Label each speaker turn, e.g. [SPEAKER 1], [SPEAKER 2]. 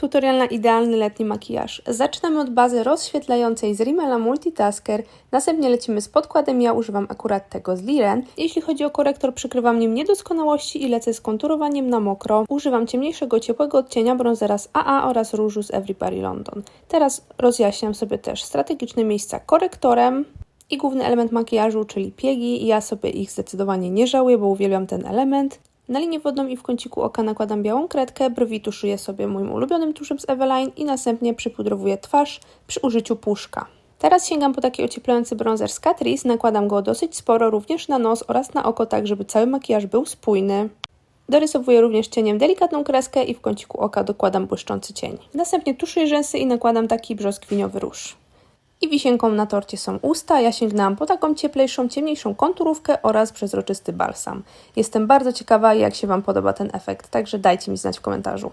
[SPEAKER 1] Tutorial na idealny letni makijaż. Zaczynamy od bazy rozświetlającej z Rimmela Multitasker, następnie lecimy z podkładem, ja używam akurat tego z Liren. Jeśli chodzi o korektor, przykrywam nim niedoskonałości i lecę z konturowaniem na mokro. Używam ciemniejszego, ciepłego odcienia bronzera z AA oraz różu z Everybody London. Teraz rozjaśniam sobie też strategiczne miejsca korektorem. I główny element makijażu, czyli piegi. Ja sobie ich zdecydowanie nie żałuję, bo uwielbiam ten element. Na linię wodną i w kąciku oka nakładam białą kredkę, brwi tuszuję sobie moim ulubionym tuszem z Eveline i następnie przypudrowuję twarz przy użyciu puszka. Teraz sięgam po taki ocieplający bronzer z Catrice, nakładam go dosyć sporo również na nos oraz na oko, tak żeby cały makijaż był spójny. Dorysowuję również cieniem delikatną kreskę i w kąciku oka dokładam błyszczący cień. Następnie tuszuję rzęsy i nakładam taki brzoskwiniowy róż. I wisienką na torcie są usta. Ja sięgnęłam po taką cieplejszą, ciemniejszą konturówkę oraz przezroczysty balsam. Jestem bardzo ciekawa, jak się Wam podoba ten efekt, także dajcie mi znać w komentarzu.